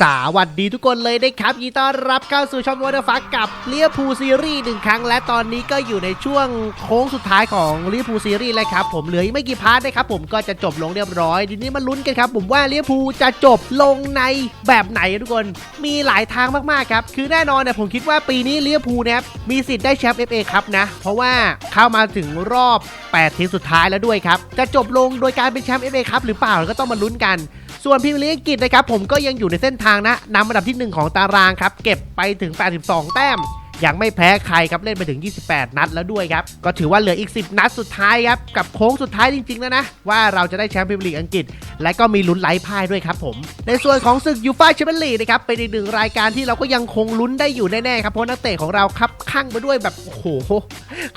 สวัสดีทุกคนเลยนะครับยินต้อนรับเข้าสู่ช่องวอเตอร์ฟักกับเลียพูซีรีส์หนึ่งครั้ง และตอนนี้ก็อยู่ในช่วงโค้งสุดท้ายของเลียพูซีรีส์แล้วครับผมเหลืออีกไม่กี่พาร์ทนะครับผมก็จะจบลงเรียบร้อยทีนี้มาลุ้นกันครับ ผมว่าเลียพูจะจบลงในแบบไหนทุกคนมีหลายทางมากๆครับคือแน่นอนเนี่ยผมคิดว่าปีนี้เลียพูเนี่ยมีสิทธิ์ได้แชมป์ FA ครับนะ เพราะว่าเข้ามาถึงรอบ 8 ทีมสุดท้ายแล้วด้วยครับจะจบลงโดยการเป็นแชมป์ FA ครับหรือเปล่าก็ต้องมาลุ้นกัน ส่วนพิมลีกอังกฤษนะครับผมก็ยังอยู่ในเส้นทางนะนำอันดับที่ 1 ของตารางครับเก็บไปถึง 82 แต้ม ยังไม่แพ้ใครครับเล่นไปถึง 28 นัดแล้วด้วยครับ ก็ถือว่าเหลืออีก 10 นัดสุดท้ายครับ กับโค้งสุดท้ายจริงๆแล้วนะ ว่าเราจะได้แชมป์พรีเมียร์ลีกอังกฤษ และก็มีลุ้นไล่พ่ายด้วยครับผม ในส่วนของศึกยูฟ่าแชมเปี้ยนลีกนะครับเป็นอีกหนึ่งรายการที่เราก็ยังคงลุ้นได้อยู่แน่ๆครับเพราะนักเตะของเราครับข้างไปด้วยแบบโอ้โห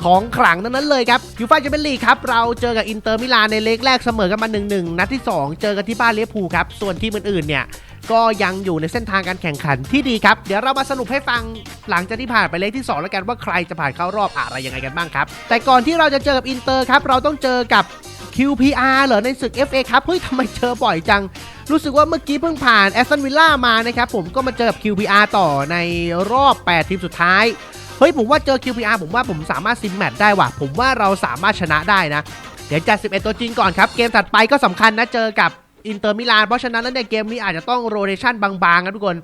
ของขลังนั้นเลยครับยูฟ่าแชมเปี้ยนลีกครับเราเจอกับอินเตอร์มิลานในเล็กแรกเสมอกันมา1-1นัดที่ 2 เจอกันที่บ้านเลียพูครับส่วนทีมอื่นๆเนี่ย ก็ยังอยู่ในเส้นทางการแข่งขันที่ดีครับ เดี๋ยวเรามาสรุปให้ฟังหลังจากที่ผ่านไปเลขที่ 2 แล้วกันว่าใครจะผ่านเข้ารอบอะไรยังไงกันบ้างครับ แต่ก่อนที่เราจะเจอกับอินเตอร์ครับเราต้องเจอกับ QPR เหรอในศึก FA ครับเฮ้ยทำไมเจอบ่อยจัง รู้สึกว่าเมื่อกี้เพิ่งผ่านแอสตันวิลล่ามานะครับผมก็มาเจอกับ QPR ต่อในรอบ 8 ทีมสุดท้ายเฮ้ยผมว่าเจอ QPR ผมว่าผมสามารถซิมแมตช์ได้ว่ะผมว่าเราสามารถชนะได้นะ เดี๋ยวจัด 11 ตัวจริงก่อนครับ เกมถัดไปก็สำคัญนะเจอกับ อินเตอร์มิลานเพราะฉะนั้นแล้วเนี่ยเกมนี้อาจจะต้องโรเ t ชันบางๆครับทุกคน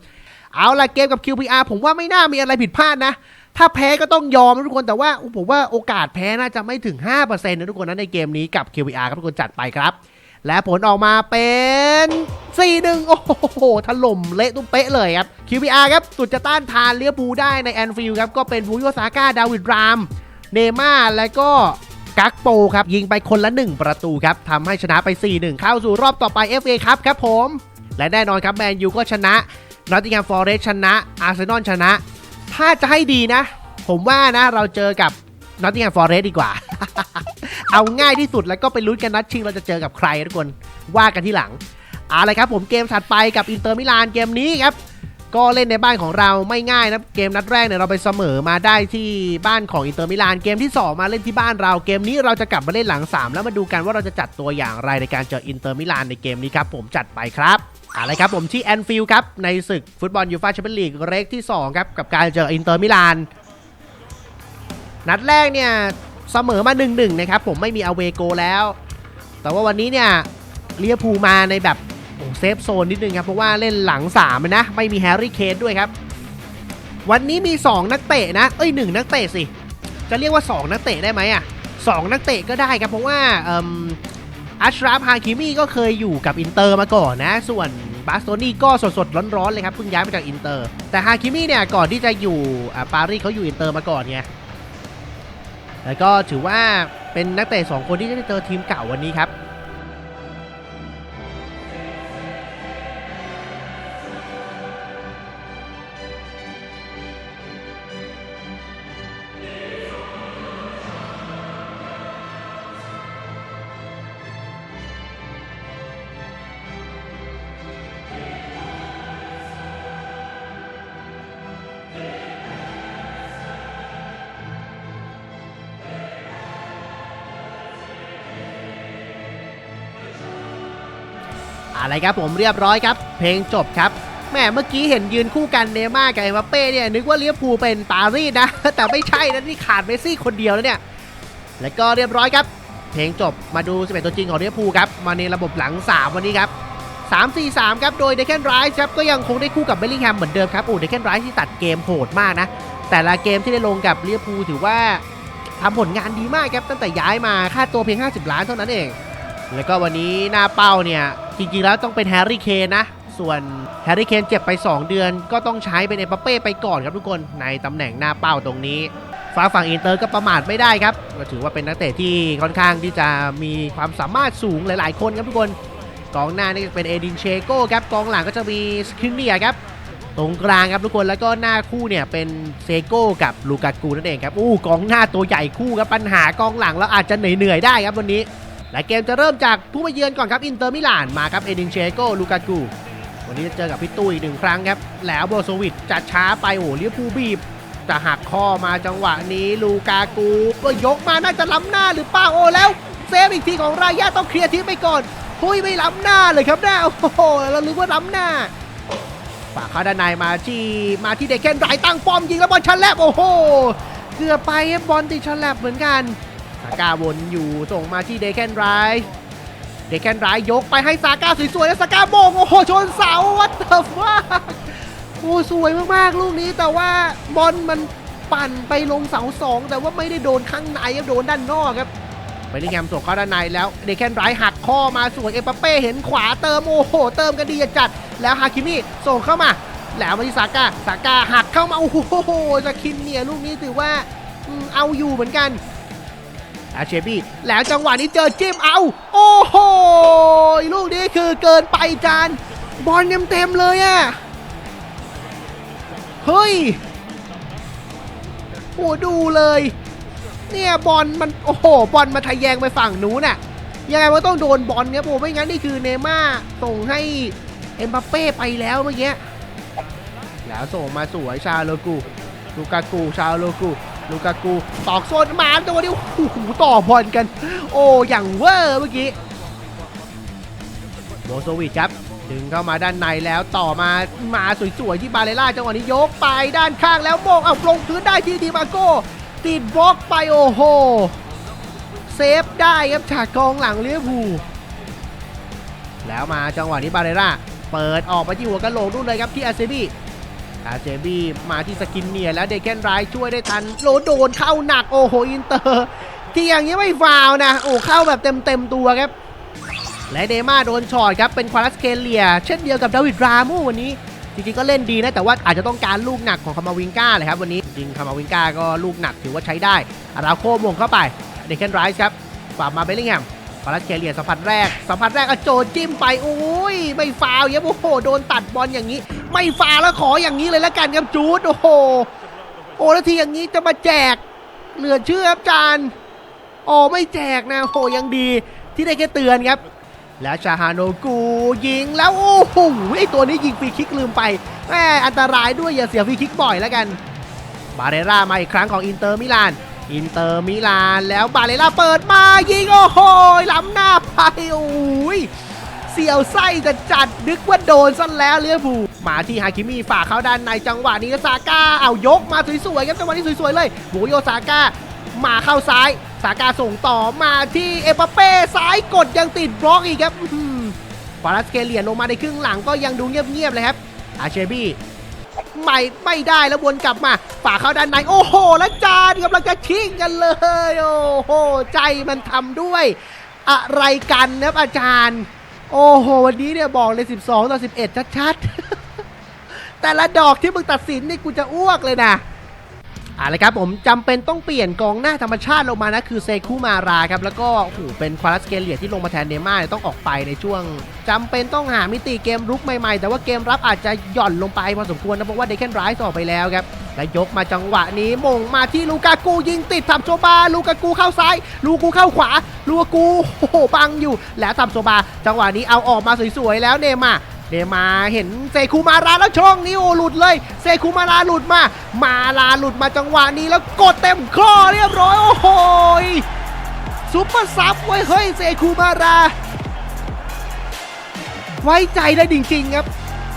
เอาละเกมกับ QPR ผมว่าไม่น่ามีอะไรผิดพลาดนะ ถ้าแพ้ก็ต้องยอมทุกคนแต่ว่าผมว่าโอกาสแพ้น่าจะไม่ถึง 5%นะทุกคนนะในเกมนี้กับ QPR ครับทุกคนจัดไปครับ และผลออกมาเป็น4-1โอ้โหถล่มเละตุ้มเป๊ะเลยครับ QPR ครับสุดจะต้านทานเลียบูได้ในแอนฟิลด์ครับก็เป็นบูโยซาก้าดาวิดรามเนม่าและก็ กักโปครับยิงไปคนละ 1 ประตูครับทำให้ชนะไป 4-1 เข้าสู่รอบต่อไป FA ครับครับผม และแน่นอนครับแมนยูก็ชนะนอตติงแฮมฟอร์เรสชนะอาร์เซนอลชนะ ถ้าจะให้ดีนะ ผมว่านะเราเจอกับนอตติงแฮมฟอร์เรสดีกว่า เอาง่ายที่สุดแล้วก็ไปลุ้นกันนัดชิงเราจะเจอกับใครทุกคนว่ากันที่หลังเอาละครับผมเกมถัดไปกับอินเตอร์มิลานเกมนี้ครับ ก็เล่นในบ้านของเราไม่ง่ายนะเกมนัดแรกเนี่ยเราไปเสมอมาได้ที่บ้านของอินเตอร์มิลานเกมที่ 2 มาเล่นที่บ้านเราเกมนี้เราจะกลับมาเล่นหลัง 3 แล้วมาดูกันว่าเราจะจัดตัวอย่างไรในการเจออินเตอร์มิลานในเกมนี้ครับผมจัดไปครับอาละครับผมที่แอนฟิลด์ครับในศึกฟุตบอลยูฟ่าแชมเปี้ยนลีกเรกที่2ครับกับการเจออินเตอร์มิลานนัดแรกเนี่ยเสมอมา 1-1 นะครับผมไม่มีอเวโกแล้ว แต่ว่าวันนี้เนี่ยเลียพูมาในแบบ เซฟโซนนิดนึงครับ เพราะว่าเล่นหลัง3นะ ไม่มีแฮร์รี่เคนด้วยครับ วันนี้มี 2 นักเตะนะ เอ้ย 1 นักเตะสิ จะเรียกว่า 2 นักเตะได้ไหมอะ2นักเตะก็ได้ครับ เพราะว่าอัชราฟฮาคิมี่ก็เคยอยู่กับอินเตอร์มาก่อนนะ ส่วนบาสโตนี่ก็สดๆร้อนๆเลยครับเพิ่งย้ายมาจากอินเตอร์ แต่ฮาคิมี่เนี่ยก่อนที่จะอยู่อ่าปารีสเขาอยู่อินเตอร์มาก่อนไงแล้วก็ถือว่าเป็นนักเตะสองคนที่จะได้เจอทีมเก่าวันนี้ครับ อะไรครับผมเรียบร้อยครับ เพลงจบครับแม่เมื่อกี้เห็นยืนคู่กันเนย์ม่ากับเอ็มบัปเป้เนี่ยนึกว่าเลียร์พูเป็นปารีสนะ แต่ไม่ใช่นะนี่ขาดเมสซี่คนเดียวแล้วเนี่ย แล้วก็เรียบร้อยครับ เพลงจบมาดู11ตัวจริงของเลียร์พูครับมาในระบบหลัง 3 วันนี้ครับ 3 4 3 ครับ โดยเดค a นไรส์ครับก็ยังคงได้คู่กับเบลลิงแฮมเหมือนเดิมครับโอ้เดค a นไรส์ที่ตัดเกมโหดมากนะ แต่ละเกมที่ได้ลงกับเลียร์พูถือว่าทำผลงานดีมากครับตั้งแต่ย้ายมาค่าตัวเพียง 50 ล้านเท่านั้นเอง แล้วก็วันนี้หน้าเป้าเนี่ย จริงๆแล้วต้องเป็นแฮร์รี่เคนนะ ส่วนแฮร์รี่เคนเจ็บไป 2 เดือน ก็ต้องใช้เป็นเอมบัปเป้ไปก่อนครับทุกคนในตำแหน่งหน้าเป้าตรงนี้ฟ้าฝั่งอินเตอร์ก็ประมาทไม่ได้ครับก็ถือว่าเป็นนักเตะที่ค่อนข้างที่จะมีความสามารถสูงหลาย ๆ คนครับทุกคนกองหน้านี่ก็เป็นเอดินเชโก้ครับกองหลังก็จะมีสคินเนียครับตรงกลางครับทุกคนแล้วก็หน้าคู่เนี่ยเป็นเซโก้กับลูกากูนั่นเองครับอู้กองหน้าตัวใหญ่คู่ครับปัญหากองหลังแล้วอาจจะเหนื่อยๆได้ครับวันนี้ และเกมจะเริ่มจากผู้มาเยือนก่อนครับอินเตอร์มิลานมาครับเอดินเชโกลูกากูวันนี้จะเจอกับพี่ตุ้ยหนึ่งครั้งครับแล้วโบโซวิชจะช้าไปโอ้เลี้ยวภูลบีบ จะหักข้อมาจังหวะนี้ลูกากูก็ยกมาน่าจะล้ำหน้าหรือเปล่าโอ้แล้วเซฟอีกทีของรายาต้องเคลียร์ทิ้งไปก่อนหุยไม่ล้ำหน้าเลยครับหน้าโอ้โหเราลืมว่าล้ำหน้าฝากเข้าด้านในมาที่มาที่เด็กแคนไรตั้งป้อมยิงแล้วบอลชันแลบโอ้โหเกือบไปบอลติดชันแลบเหมือนกันาก้าวนอยู่ส่งมาที่เดคแคนไรเดคแคนไรยกไปให้ซาก้าสวยๆแล้วซาก้าโมงโอ้โหชนเสาวัดเตอร์ฟ้าโอ้สวยมากๆลูกนี้แต่ว่าบอลมันปั่นไปลงเสาสองแต่ว่าไม่ได้โดนข้างในครับโดนด้านนอกครับไปที่แงมส่งเข้าด้านในแล้วเดคแคนไรหักข้อมาสวยเอปเป้เห็นขวาเติมโอ้โหเติมกันดีจัดแล้วฮาคิมิส่งเข้ามาแล้วมาที่ซาก้าซาก้าหักเข้ามาโอ้โหสกินเนี่ยลูกนี้ถือว่าเอาอยู่เหมือนกัน อาเชบี้แล้วจังหวะนี้เจอจิ้มเอา โอ้โหลูกนี้คือเกินไปจานบอลเต็มๆเลยอะเฮ้ยโอ้ดูเลย เนี่ยบอลมันโอ้โหบอลมาทะแยงไปฝั่งนู้นน่ะยังไงมันต้องโดนบอลเนี่ยโอ้ไม่งั้นนี่คือเนย์ม่าส่งให้เอ็มบัปเป้ไปแล้วเมื่อกี้แล้วส่งมาสวยชาโลกูลูกากูชาโลกู ลูกากูตอกโซนมาตัวนี้โอ้โหต่อบอลกัน โอ้อย่างเวอร์เมื่อกี้โบโซวิชครับดึงเข้ามาด้านในแล้วต่อมามาสวยๆที่บาเลล่าจังหวะนี้ยกไปด้านข้างแล้วโมงเอาลงพื้นได้ที่ดีมาโก้ติดบล็อกไปโอ้โหเซฟได้ครับฉากกองหลังเลี้ยวภูแล้วมาจังหวะนี้บาเรล่าเปิดออกมาที่หัวกะโหลกนู่นเลยครับที่อาเซบี อาเซบีมาที่สกินเนียแล้วเดแคนไรช่วยได้ทันโลโดนเข้าหนักโอ้โหอินเตอร์ ที่อย่างนี้ไม่ฟาวนะ โอ้เข้าแบบเต็มเต็มตัวครับ และเดม่าโดนช็อตครับ เป็นควาลัสเคเลีย เช่นเดียวกับดาวิดรามูวันนี้ จริงๆก็เล่นดีนะ แต่ว่าอาจจะต้องการลูกหนักของคามาวิงกาเลยครับวันนี้จริงคามาวิงกาก็ลูกหนักถือว่าใช้ได้อาราโคมงเข้าไปเดคเคนไรส์ครับฝากมาเบลลิงแฮม ควาลัสเคเลียสัมผัสแรกสัมผัสแรกก็โจจิ้มไปโอ้ยไม่ฟาวเยอะโอ้โหโดนตัดบอลอย่างนี้ ไม่ฟาวแล้วขออย่างนี้เลยแล้วกันครับจูดโอ้โหโอ้แล้วทีอย่างนี้จะมาแจกเหลือเชื่อครับจานโอ้ไม่แจกนะโอ้โหยังดีที่ได้แค่เตือนครับ แล้วชาฮาโนกูยิงแล้วโอ้โหไอตัวนี้ยิงฟรีคิกลืมไปแหมอันตรายด้วยอย่าเสียฟรีคิกบ่อยแล้วกัน บาเรล่ามาอีกครั้งของอินเตอร์มิลาน อินเตอร์มิลานแล้วบาเรล่าเปิดมายิงโอ้โหล้ำหน้าไปโอ้ยเสียวไส้จะจัดนึกว่าโดนซะแล้วเลียบูมาที่ฮาคิมิฝากเข้าด้านในจังหวะนี้ซาก้าเอายกมาสวยๆครับจังหวะนี้สวยๆเลยโบโยซาก้ามาเข้าซ้ายสากาส่งต่อมาที่เอปเป้ซ้ายกดยังติดบล็อกอีกครับฟารัสเกเลียนลงมาในครึ่งหลังก็ยังดูเงียบๆเลยครับอาเชบี้ ไม่ไม่ได้แล้ววนกลับมาฝาเข้าด้านในโอ้โห แล้วจานกำลังจะชิงกันเลย โอ้โห ใจมันทำด้วย อะไรกันนะอาจารย์ โอ้โห วันนี้เนี่ยบอกเลย 12 ต่อ 11 ชัดๆ แต่ละดอกที่มึงตัดสินนี่กูจะอ้วกเลยนะ เอะละครับผมจำเป็นต้องเปลี่ยนกองหน้าธรรมชาติลงมานะคือเซคุมาราครับแล้วก็โอ้โหเป็นควาลัสเกเลียที่ลงมาแทนเนม่าต้องออกไปในช่วงจำเป็นต้องหามิติเกมรุกใหม่ๆ แต่ว่าเกมรับอาจจะหย่อนลงไปพอสมควรนะเพราะว่าเดคแคนไรส์ออกไปแล้วครับและยกมาจังหวะนี้มงมาที่ลูกากูยิงติดทับโซบาลูกากูเข้าซ้าย ลูกูเข้าขวา ลูกากูโอ้โหบังอยู่ แล้วทับโซบาจังหวะนี้เอาออกมาสวยๆแล้วเนม่า เดมาเห็นเซคูมาราแล้วช่องนี้โอ้หลุดเลย เซคูมาราหลุดมา มาลาหลุดมาจังหวะนี้แล้วกดเต็มข้อเรียบร้อย โอ้โหซุปเปอร์ซับไว้เฮ้ยเซคูมารา ไว้ใจได้จริงๆครับ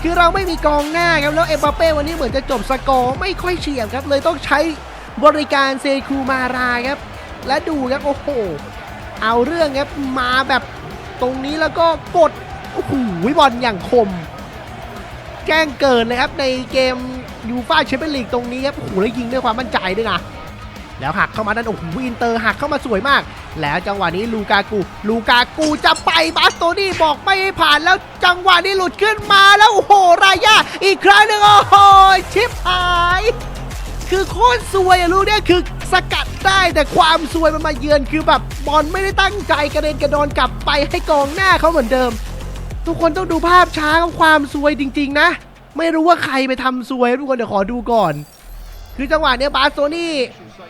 คือเราไม่มีกองหน้าครับ แล้วเอ็มบัปเป้วันนี้เหมือนจะจบสกอร์ไม่ค่อยเฉียบครับ เลยต้องใช้บริการเซคูมาราครับ และดูครับโอ้โห เอาเรื่องครับมาแบบตรงนี้แล้วก็กด โอ้โหบอลอย่างคม แจ้งเกินเลยครับในเกมยูฟ่าแชมเปี้ยนลีกตรงนี้ครับโอ้โหแล้วยิงด้วยความมั่นใจด้วยนะแล้วหักเข้ามาด้านโอ้โหอินเตอร์หักเข้ามาสวยมาก แล้วจังหวะนี้ลูกากู ลูกากูจะไปบาสโตนี่บอกไม่ให้ผ่านแล้วจังหวะนี้หลุดขึ้นมาแล้วโอ้โหรายาอีกครั้งหนึ่งโอ้โหชิปหาย คือโคตรซวยอะลูกเนี่ยคือสกัดได้แต่ความซวยมันมาเยือนคือแบบบอลไม่ได้ตั้งใจกระเด็นกระดอนกลับไปให้กองหน้าเขาเหมือนเดิม ทุกคนต้องดูภาพช้าของความซวยจริง ๆ นะ ไม่รู้ว่าใครไปทำซวยทุกคนเดี๋ยวขอดูก่อน คือจังหวะเนี้ยบาสโซนี่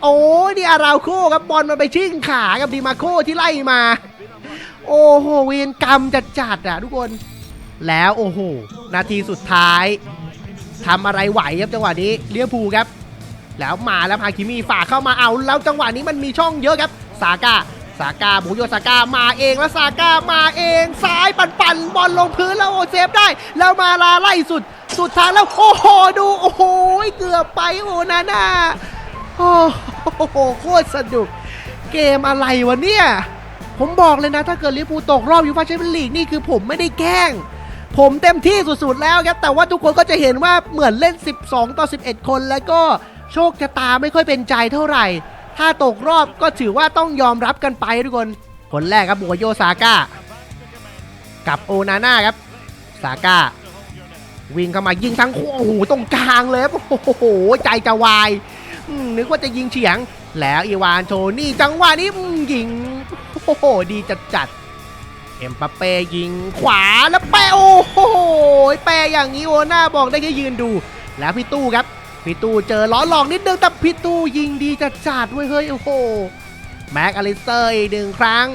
โอ้นี่อาราโคครับบอลมันไปชิ่งขากับดีมาโคที่ไล่มา โอ้โหเวรกรรมจัดๆอะทุกคน แล้วโอ้โหนาทีสุดท้ายทำอะไรไหวครับจังหวะนี้เลี้ยวภูครับ แล้วมาแล้วพาคิมีฝากเข้ามาเอา แล้วจังหวะนี้มันมีช่องเยอะครับซาก้า ซาก้าบุโยซาก้ามาเองแล้วซาก้ามาเองซ้ายปั่นป่นบอลลงพื้นแล้วโอเซฟได้ แล้วมาลาไล่สุด สุดทางแล้วโอ้โหดูโอ้โหเกือบไปโอ้นาน่าโอ้โหโคตรสนุก เกมอะไรวะเนี่ยผมบอกเลยนะ ถ้าเกิดลิเวอร์พูตกรอบยูฟ่าแชมเปี้ยนลีกนี่คือผมไม่ได้แกล้ง ผมเต็มที่สุดๆแล้วครับแต่ว่าทุกคนก็จะเห็นว่าเหมือนเล่น 12 ต่อ 11 คนแล้วก็โชคชะตาไม่ค่อยเป็นใจเท่าไหร่ ถ้าตกรอบก็ถือว่าต้องยอมรับกันไปทุกคน คนแรกครับบัวโยซาก้า กับโอนาน่าครับ ซาก้า วิ่งเข้ามายิงทั้งคู่โอ้โหตรงกลางเลยโอ้โห ใจจะวายนึกว่าจะยิงเฉียง แล้วอีวานโทนี่จังหวะนี้ยิง โอ้โห ดีจัดจัดเอ็มปาเป้ยิงขวาแล้วแปะโอ้โหแปะอย่างนี้โอน่าบอกได้แค่ยืนดู แล้วพี่ตู้ครับ พี่ตู้เจอล้อหลอกนิดนึงแต่พี่ตู้ยิงดีจัดจัดเว้ยเฮ้ยโอ้โหแม็กอลิสเตอร์อีกหนึ่งครั้ง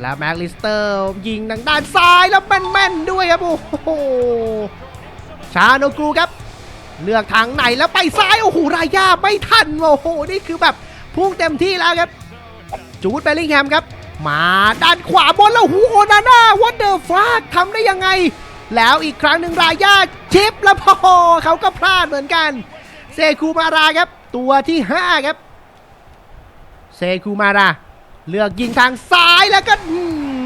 แล้วแม็กลิสเตอร์ยิงทางด้านซ้ายแล้วแม่นๆด้วยครับโอ้โหชาโนกรูครับ เลือกทางไหนแล้วไปซ้ายโอ้โหรายาไม่ทันโอ้โหนี่คือแบบพุ่งเต็มที่แล้วครับ จูดเบลลิงแฮมครับ มาด้านขวาบนแล้วหูโอนาน่าวันเดอร์ฟาทำได้ยังไง แล้วอีกครั้งหนึ่งรายาชิปแล้วพอเขาก็พลาดเหมือนกัน เซคูมาราครับ ตัวที่ 5 ครับ เซคูมารา เลือกยิงทางซ้ายแล้วก็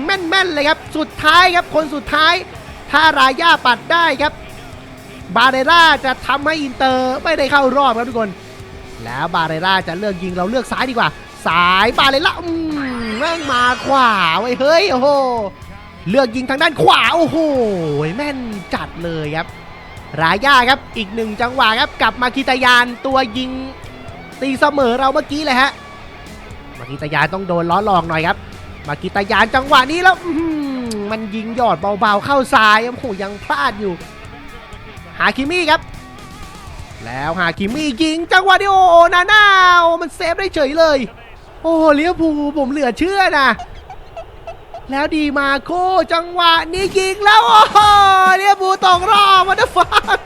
แม่นๆเลยครับ สุดท้ายครับคนสุดท้ายถ้ารายาปัดได้ครับ บาเรราจะทำให้อินเตอร์ไม่ได้เข้ารอบครับทุกคน แล้วบาเรราจะเลือกยิงเราเลือกซ้ายดีกว่า สายบาเรราอืมแม่งมาขวาไว้ยเฮ้ยโอ้โหเลือกยิงทางด้านขวาโอ้โหแม่นจัดเลยครับ รายาครับอีกหนึ่งจังหวะครับกลับมาคิตายานตัวยิงตีเสมอเราเมื่อกี้เลยฮะมากิตายานต้องโดนล้อลองหน่อยครับ มากิตายานจังหวะนี้แล้วมันยิงยอดเบาๆเข้าซ้ายโอ้โหยังพลาดอยู่ฮาคิมิครับ แล้วฮาคิมิยิงจังหวะนี้โอ้โหนาน่ามันเซฟได้เฉยเลย โอ้เลี้ยวภูผมเหลือเชื่อนะ แล้วดีมาโคจังหวะนี้ยิงแล้ว โอ้โหเลี้ยวภูลตกรอบวันเดอร์ฟัก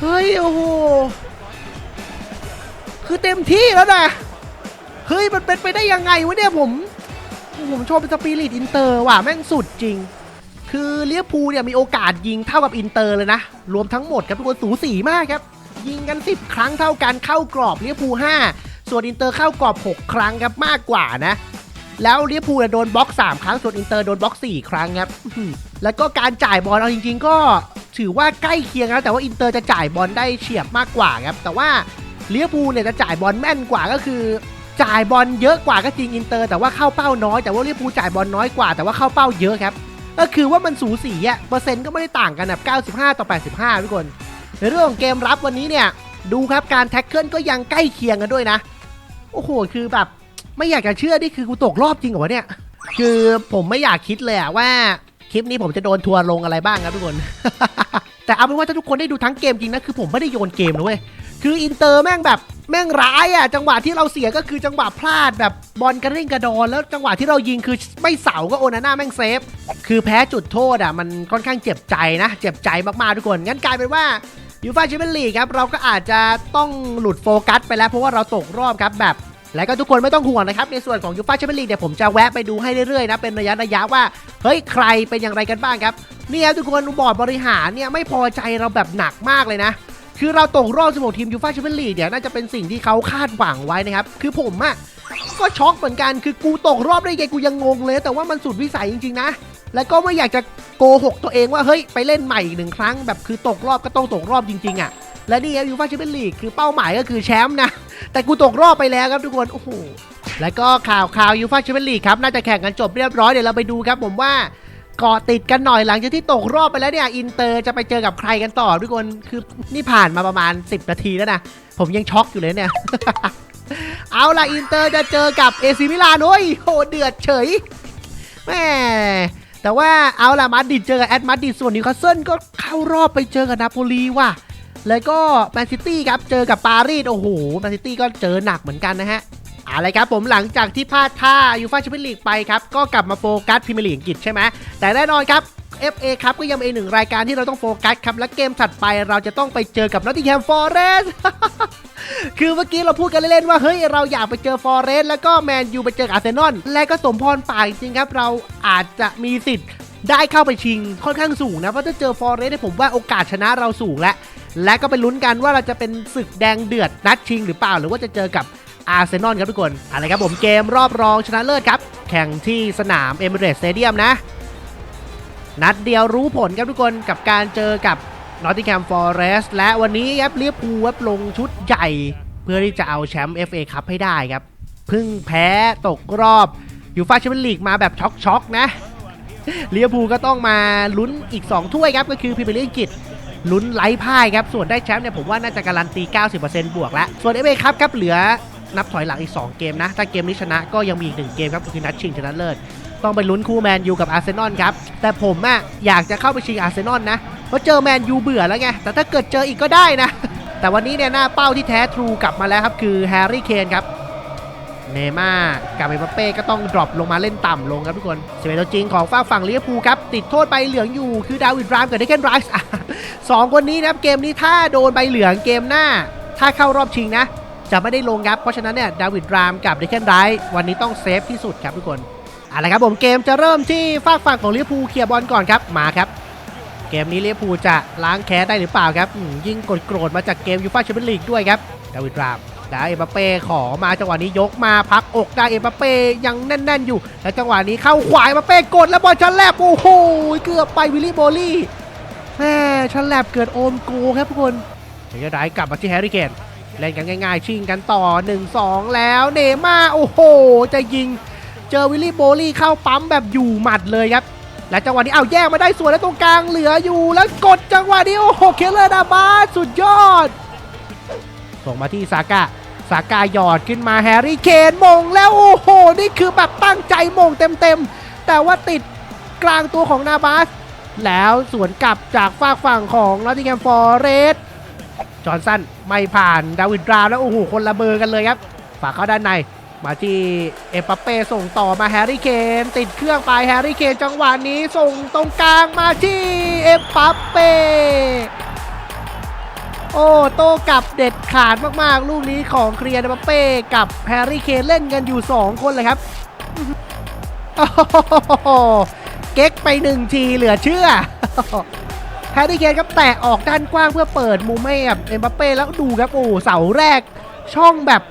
เฮ้ย โอ้โห คือเต็มที่แล้วนะ เฮ้ย มันเป็นไปได้ยังไงวะเนี่ยผม ผมชมสปิริตอินเตอร์ว่ะ แม่งสุดจริง คือเลียพูเนี่ยมีโอกาสยิงเท่ากับอินเตอร์เลยนะ รวมทั้งหมดครับทุกคนสูสีมากครับ ยิงกัน 10 ครั้งเท่ากันเข้ากรอบเลียพู5ส่วนอินเตอร์เข้ากรอบ 6 ครั้งครับมากกว่านะ แล้วเลียพูเนี่ยโดนบล็อก 3 ครั้ง ส่วนอินเตอร์โดนบล็อก 4 ครั้งครับ แล้วก็การจ่ายบอลเอาจริง ๆ ก็ถือว่าใกล้เคียงนะแต่ว่าอินเตอร์จะจ่ายบอลได้เฉียบมากกว่าครับ แต่ว่าเลียพูเนี่ยจะจ่ายบอลแม่นกว่าก็คือจ่ายบอลเยอะกว่าก็จริงอินเตอร์ แต่ว่าเข้าเป้าน้อย แต่ว่าเลียพูจ่ายบอลน้อยกว่าแต่ว่าเข้าเป้าเยอะครับ ก็คือว่ามันสูสีอะเปอร์เซ็นต์ก็ไม่ได้ต่างกันแบบ95 ต่อ 85ทุกคนในเรื่องของเกมรับวันนี้เนี่ยดูครับการแท็กเกิลก็ยังใกล้เคียงกันด้วยนะ โอ้โห คือแบบ ไม่อยากจะเชื่อนี่คือกูตกรอบจริงเหรอวะเนี่ย คือผมไม่อยากคิดเลยอะว่าคลิปนี้ผมจะโดนทัวร์ลงอะไรบ้างครับทุกคน แต่เอาเป็นว่าถ้าทุกคนได้ดูทั้งเกมจริงนะคือผมไม่ได้โยนเกมนะเว้ยคืออินเตอร์แม่งแบบแม่งร้ายอะจังหวะที่เราเสียก็คือจังหวะพลาดแบบบอลกระเด้งกระดอนแล้วจังหวะที่เรายิงคือไม่เสาก็โอนาน่าแม่งเซฟ คือแพ้จุดโทษอะมันค่อนข้างเจ็บใจนะ เจ็บใจมากๆทุกคน งั้นกลายเป็นว่ายูฟ่าแชมเปี้ยนลีกครับเราก็อาจจะต้องหลุดโฟกัสไปแล้วเพราะว่าเราตกรอบครับแบบ และก็ทุกคนไม่ต้องห่วงนะครับในส่วนของยูฟ่าแชมเปี้ยนลีกเนี่ยผมจะแวะไปดูให้เรื่อยๆนะเป็นระยะระยะว่าเฮ้ยใครเป็นอย่างไรกันบ้างครับเนี่ยครับทุกคนบอร์ดบริหารเนี่ยไม่พอใจเราแบบหนักมากเลยนะคือเราตกรอบ16ทีมยูฟ่าแชมเปี้ยนลีกเนี่ยน่าจะเป็นสิ่งที่เขาคาดหวังไว้นะครับคือผมอะก็ช็อกเหมือนกันคือกูตกรอบได้ไงกูยังงงเลย แต่ว่ามันสุดวิสัยจริงๆนะ แล้วก็ไม่อยากจะโกหกตัวเองว่าเฮ้ยไปเล่นใหม่อีกหนึ่งครั้งแบบคือตกรอบก็ต้องตกรอบจริงๆอะ และนี่ครับยูฟ่าแชมเปี้ยนลีกคือเป้าหมายก็คือแชมป์นะ แต่กูตกรอบไปแล้วครับทุกคน โอ้โห แล้วก็ข่าวข่าวยูฟ่าแชมเปี้ยนลีกครับ น่าจะแข่งกันจบเรียบร้อย เดี๋ยวเราไปดูครับผมว่าเกาะติดกันหน่อยหลังจากที่ตกรอบไปแล้วเนี่ยอินเตอร์จะไปเจอกับใครกันต่อทุกคนคือนี่ผ่านมาประมาณ 10 นาทีแล้วนะผมยังช็อกอยู่เลยเนี่ย เอาล่ะอินเตอร์จะเจอกับเอซิมิลานโอ้ยโหเดือดเฉยแม่แต่ว่าเอาล่ะมาดริดเจอกับแอดมาดริดส่วนนิวคาสเซิลก็เข้ารอบไปเจอกับนาโปลีว่ะ แล้วก็แมนซิตี้ครับ เจอกับปารีส โอ้โห แมนซิตี้ก็เจอหนักเหมือนกันนะฮะอะไรครับผมหลังจากที่พลาดท่ายูฟ่าแชมเปี้ยนลีกไปครับ ก็กลับมาโฟกัสพรีเมียร์ลีกอังกฤษใช่ไหมแต่แน่นอนครับ FA ครับก็ยังเป็นหนึ่งรายการที่เราต้องโฟกัสครับ และเกมถัดไปเราจะต้องไปเจอกับนอตติงแฮมฟอร์เรสคือเมื่อกี้เราพูดกันเล่นๆว่าเฮ้ยเราอยากไปเจอฟอร์เรสแล้วก็แมนยูไปเจอกับอาร์เซนอลและก็สมพรป่าจริงครับ เราอาจจะมีสิทธิ์ได้เข้าไปชิงค่อนข้างสูงนะเพราะถ้าเจอฟอร์เรสเนี่ยผมว่าโอกาสชนะเราสูงแล้ว และก็ไปลุ้นกันว่าเราจะเป็นศึกแดงเดือดนัดชิงหรือเปล่า หรือว่าจะเจอกับอาร์เซนอลครับทุกคนอะไรครับผมเกมรอบรองชนะเลิศครับ แข่งที่สนามเอมิเรตสเตเดียมนะ นัดเดียวรู้ผลครับทุกคนกับการเจอกับนอตติงแ a มฟอร์เรสและวันนี้ครับเลียพูลครับลงชุดใหญ่ เพื่อที่จะเอาแชมป์ FA คัพให้ได้ครับเพิ่งแพ้ตกรอบยูฟาแชมเปี้ยนลีกมาแบบช็อกๆนะเลียพูก็ต้องมาลุ้นอีก 2 ถ้วยครับก็คือพรีเมียร์ลีกอังกฤษ ลุ้นไร้พ่ายครับ ส่วนได้แชมป์เนี่ยผมว่าน่าจะการันตี 90%บวกแล้ว ส่วน FA คัพครับเหลือนับถอยหลังอีก 2 เกมนะ ถ้าเกมนี้ชนะก็ยังมีอีก 1 เกมครับคือนัดชิงชนะเลิศต้องไปลุ้นคู่แมนยูกับอาร์เซนอลครับ แต่ผมอะอยากจะเข้าไปชิงอาร์เซนอลนะเพราะเจอแมนยูเบื่อแล้วไงแต่ถ้าเกิดเจออีกก็ได้นะ แต่วันนี้เนี่ยหน้าเป้าที่แท้ทรูกลับมาแล้วครับคือแฮร์รี่เคนครับ เนม่ากับเอ็มบัปเป้ก็ต้องดรอปลงมาเล่นต่ำลงครับทุกคนเสเปนตัวจริงของฝ้าฝั่งลิเวอร์พูลครับติดโทษใบเหลืองอยู่คือดาวิดรามกับเดเคนไรส์สองคนนี้นะครับเกมนี้ถ้าโดนใบเหลืองเกมหน้า ถ้าเข้ารอบชิงนะ จะไม่ได้ลงครับ เพราะฉะนั้นเนี่ยดาวิดรามกับเดเคนไรส์วันนี้ต้องเซฟที่สุดครับทุกคนเอาละครับผมเกมจะเริ่มที่ฝากฝั่งของลิเวอร์พูลเคลียร์บอลก่อนครับมาครับเกมนี้ลิเวอร์พูลจะล้างแค้นได้หรือเปล่าครับยิ่งกดโกรธมาจากเกมยูฟ่าแชมเปี้ยนลีกด้วยครับดาวิดราม ได้เอ็มบัปเป้ขอมาจังหวะนี้ยกมาพักอกได้เอ็มบัปเป้ยังแน่น ๆ อยู่ แล้วจังหวะนี้เข้าขวายบัปเป้กดแล้วบอลชันแลบโอ้โหเกือบไปวิลลี่โบลี่แม่ชันแลบเกิดโอมโกครับทุกคนเดี๋ยวจะได้กลับมาที่แฮร์รี่เคนเล่นกันง่าย ๆ ชิงกันต่อ 1-2 แล้วเนม่าโอ้โห จะยิงเจอวิลลี่โบลี่เข้าปั๊มแบบอยู่หมัดเลยครับและจังหวะนี้เอาแยกมาได้สวยแล้วตรงกลางเหลืออยู่ แล้วกดจังหวะนี้โอ้โหเคเลอร์ดาบาสสุดยอด ส่งมาที่ซาก้าซาก้าหยอดขึ้นมาแฮร์รี่เคนมงแล้วโอ้โห นี่คือแบบตั้งใจมงเต็มๆ แต่ว่าติดกลางตัวของนาบาส แล้วสวนกลับจากฝากฝั่งของนอตติงแฮมฟอร์เรสจอห์นสันไม่ผ่านดาวิดรามแล้วโอ้โห คนละเบอร์กันเลยครับ ฝากเข้าด้านใน มาที่เอปเป้ส่งต่อมาแฮร์รี่เคนติดเครื่องไปแฮร์รี่เคนจังหวะนี้ส่งตรงกลางมาที่เอปเป้ โอ้โต้กลับเด็ดขาดมากๆ ลูกนี้ของเคลียร์เอมปัปเป้กับแฮร์รี่เคนเล่นกันอยู่ 2 คนเลยครับโอ้โหเก๊กไปหนึ่งทีเหลือเชื่อแฮร์รี่เคนครับแตะออกด้านกว้างเพื่อเปิดมุมให้กับเอ็มบัปเป้แล้วดูครับโอ้เสาแรกช่องแบบ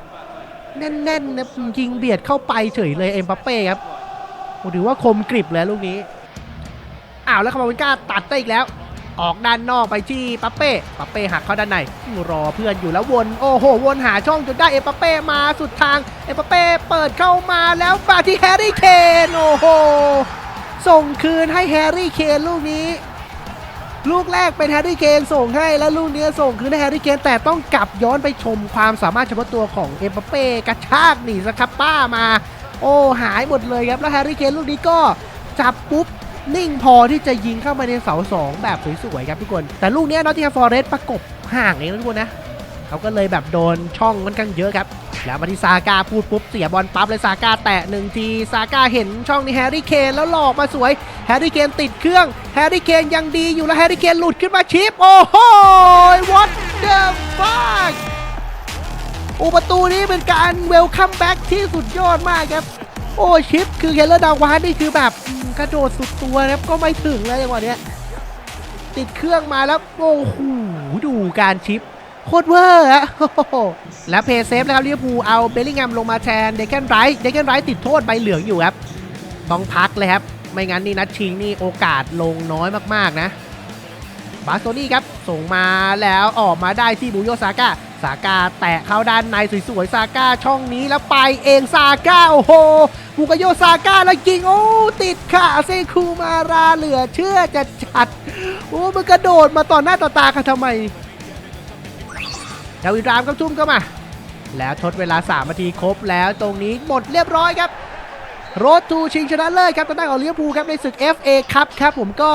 แน่นๆนะยิงเบียดเข้าไปเฉยเลยเอ็มบัปเป้ครับโอ้ถือว่าคมกริบเลยลูกนี้อ้าวแล้วคามาวินก้าตัดได้อีกแล้ว ออกด้านนอกไปที่ปัปเป้ปัปเป้หักเข้าด้านในรอเพื่อนอยู่แล้ววนโอ้โหวนหาช่องจนได้เอ็มบัปเป้มาสุดทางเอ็มบัปเป้เปิดเข้ามาแล้วมาที่แฮร์รี่เคนโอ้โหส่งคืนให้แฮร์รี่เคนลูกนี้ลูกแรกเป็นแฮร์รี่เคนส่งให้แล้วลูกนี้ส่งคืนให้แฮร์รี่เคนแต่ต้องกลับย้อนไปชมความสามารถเฉพาะตัวของเอปเป้กระชากหนีสครับป้ามา โอ้หายหมดเลยครับแล้วแฮร์รี่เคนลูกนี้ก็จับปุ๊บ นิ่งพอที่จะยิงเข้ามาในเสาสองแบบสวยๆครับทุกคน แต่ลูกนี้นอตติงแฮมฟอร์เรสประกบห่างเองนะทุกคนนะเขาก็เลยแบบโดนช่องค่อนข้างเยอะครับ แล้วมาที่ซาก้าพูดปุ๊บเสียบอลปั๊บเลยซาก้าแตะหนึ่งทีซาก้าเห็นช่องนี้แฮร์รี่เคนแล้วหลอกมาสวยแฮร์รี่เคนติดเครื่องแฮร์รี่เคนยังดีอยู่แล้วแฮร์รี่เคนหลุดขึ้นมาชิปโอ้โห what the fuck อุปตูนี้เป็นการเวลคัมแบ็กที่สุดยอดมากครับ โอ้ชิปคือเคลเลอร์ดาวานนี่คือแบบ กระโดดสุดตัวนะครับก็ไม่ถึงแล้วจังหวะเนี้ยติดเครื่องมาแล้วโอ้โหดูการชิปโคตรเวอร์อะแล้วเพย์เซฟนะครับลิเวอร์พูลเอาเบลลิงแฮมลงมาแทนเดค a นไรท์เดค a นไรท์ติดโทษใบเหลืองอยู่ครับ ต้องพักเลยครับ ไม่งั้นนี่นัดชิงนี่โอกาสลงน้อยมากๆนะ บาสโตนี่ครับ ส่งมาแล้วออกมาได้ที่บูโยซาก้า ซาก้าแตะเข้าด้านในสวยๆซาก้าช่องนี้แล้วไปเองซาก้าโอ้โหบุกโยซาก้าแล้วยิงโอ้ติดขาเซคูมาราเหลือเชื่อจะจัดโอ้มันกระโดดมาต่อหน้าต่อตากันทำไมดาวิดรามครับทุ่มเข้ามา แล้วทดเวลา 3 นาทีครบแล้วตรงนี้หมดเรียบร้อยครับ รดทูชิงชนะเลิศครับทางด้าของลิเวอร์พูลครับในศึก FA ครับครับผมก็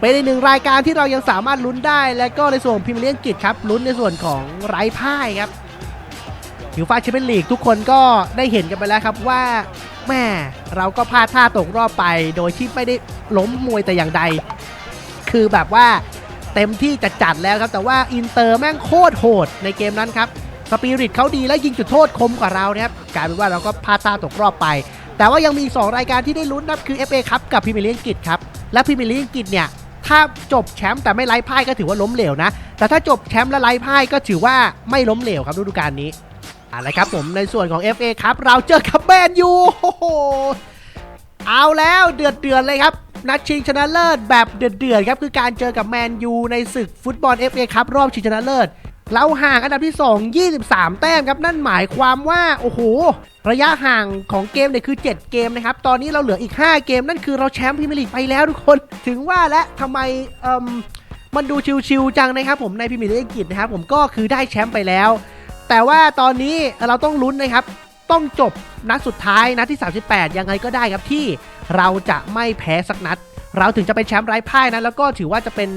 เป็นอีกหนึ่งรายการที่เรายังสามารถลุ้นได้ และก็ในส่วนของพรีเมียร์ลีกอังกฤษครับลุ้นในส่วนของไร้พ่ายครับยูฟ่าแชมเปี้ยนลีกทุกคนก็ได้เห็นกันไปแล้วครับว่าแม่เราก็พลาดท่าตกรอบไป โดยที่ไม่ได้ล้มมวยแต่อย่างใด คือแบบว่าเต็มที่จัดจัดแล้วครับ แต่ว่าอินเตอร์แม่งโคตรโหดในเกมนั้นครับสปิริตเขาดีและยิงจุดโทษคมกว่าเรานะครับกลายเป็นว่าเราก็พลาดท่าตกรอบไป แต่ว่ายังมีอีกสองรายการที่ได้ลุ้นนะครับคือ FA ครับกับพรีเมียร์ลีกอังกฤษครับ และพรีเมียร์ลีกอังกฤษเนี่ย ถ้าจบแชมป์แต่ไม่ไร้พ่ายก็ถือว่าล้มเหลวนะ แต่ถ้าจบแชมป์และไร้พ่ายก็ถือว่าไม่ล้มเหลวครับฤดูกาลนี้อาละครับผมในส่วนของ FA ครับเราเจอกับแมนยูโอ้โหเอาแล้วเดือดเดือดเลยครับ นัดชิงชนะเลิศแบบเดือดเดือดครับคือการเจอกับแมนยูในศึกฟุตบอล FA ครับรอบชิงชนะเลิศ เราห่างอันดับที่ 2 23 แต้มครับ นั่นหมายความว่า โอ้โห ระยะห่างของเกมเนี่ยคือ 7 เกมนะครับ ตอนนี้เราเหลืออีก 5 เกม นั่นคือเราแชมป์พรีเมียร์ลีกไปแล้วทุกคน ถึงว่าและทำไมเอ่มมันดูชิวๆจังนะครับผมในพรีเมียร์ลีกอังกฤษนะครับผมก็คือได้แชมป์ไปแล้ว แต่ว่าตอนนี้เราต้องลุ้นนะครับ ต้องจบนัดสุดท้ายนัดที่ 38 ยังไงก็ได้ครับที่เราจะไม่แพ้สักนัด เราถึงจะเป็นแชมป์ไร้พ่ายนะแล้วก็ถือว่าจะเป็น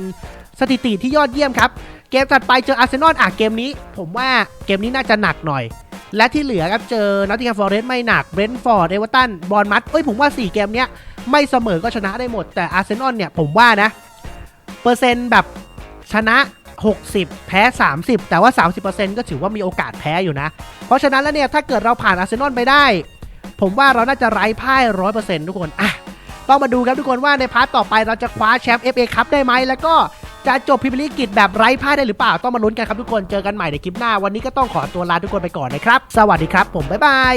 สถิติที่ยอดเยี่ยมครับ เกมถัดไปเจออาร์เซนอลอะเกมนี้ ผมว่าเกมนี้น่าจะหนักหน่อย และที่เหลือครับเจอนอตติงแฮมฟอร์เรสต์ไม่หนักเบรนท์ฟอร์ดเอเวอร์ตันบอลมัดเอ้ยผมว่า 4 เกมเนี้ยไม่เสมอก็ชนะได้หมดแต่อาร์เซนอลเนี่ยผมว่านะ เปอร์เซ็นต์แบบชนะ 60 แพ้ 30 แต่ว่า 30%ก็ถือว่ามีโอกาสแพ้อยู่นะ เพราะฉะนั้นแล้วเนี่ยถ้าเกิดเราผ่านอาร์เซนอลไปได้ ผมว่าเราน่าจะไร้พ่ายร้อยเปอร์เซนต์ทุกคนอะต้องมาดูครับทุกคนว่าในพาร์ทต่อไปเราจะคว้าแชมป์ FA คัพได้ไหมแล้วก็ จะจบพิมพ์ลีกิจแบบไร้พ่ายได้หรือเปล่าต้องมาลุ้นกันครับทุกคนเจอกันใหม่ในคลิปหน้าวันนี้ก็ต้องขอตัวลาทุกคนไปก่อนนะครับ สวัสดีครับ ผมบ๊ายบาย